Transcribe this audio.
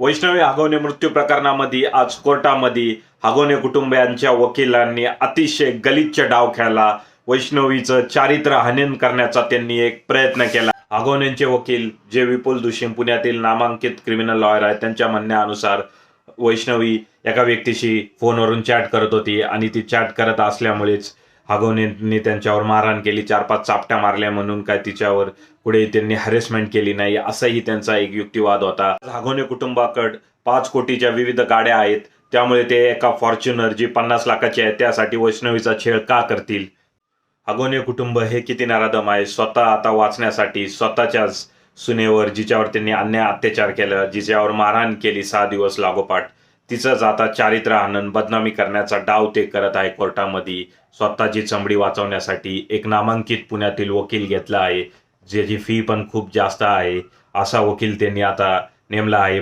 वैष्णवी हागवणे मृत्यू प्रकरणामध्ये आज कोर्टामध्ये हागवणे कुटुंबियांच्या वकिलांनी अतिशय गलिच्छ डाव खेळला. वैष्णवीचं चारित्र्य हनन करण्याचा त्यांनी एक प्रयत्न केला. हागवण्यांचे वकील जे विपुल दुशिम पुण्यातील नामांकित क्रिमिनल लॉयर आहेत त्यांच्या म्हणण्यानुसार वैष्णवी एका व्यक्तीशी फोनवरून चॅट करत होती आणि ती चॅट करत असल्यामुळेच हागवणेंनी त्यांच्यावर मारहाण केली चार पाच चापट्या मारल्या म्हणून काय तिच्यावर पुढे त्यांनी हॅरेसमेंट केली नाही असाही त्यांचा एक युक्तिवाद होता. हागवणे कुटुंबाकड पाच कोटीच्या विविध गाड्या आहेत त्यामुळे ते एका फॉर्च्युनर जी पन्नास लाखाची आहे त्यासाठी वैष्णवीचा छेळ का करतील? हागोने कुटुंब हे किती नराधम आहे स्वतः आता वाचण्यासाठी स्वतःच्याच सुनेवर जिच्यावर त्यांनी अन्याय अत्याचार केला जिच्यावर मारहाण केली सहा दिवस लागोपाठ. तिचं आता चारित्र आनंद बदनामी करण्याचा डाव ते करत आहे कोर्टामध्ये. स्वतःची चमडी वाचवण्यासाठी एक नामांकित पुण्यातील वकील घेतला आहे ज्याची फी पण खूप जास्त आहे असा वकील त्यांनी आता नेमला आहे.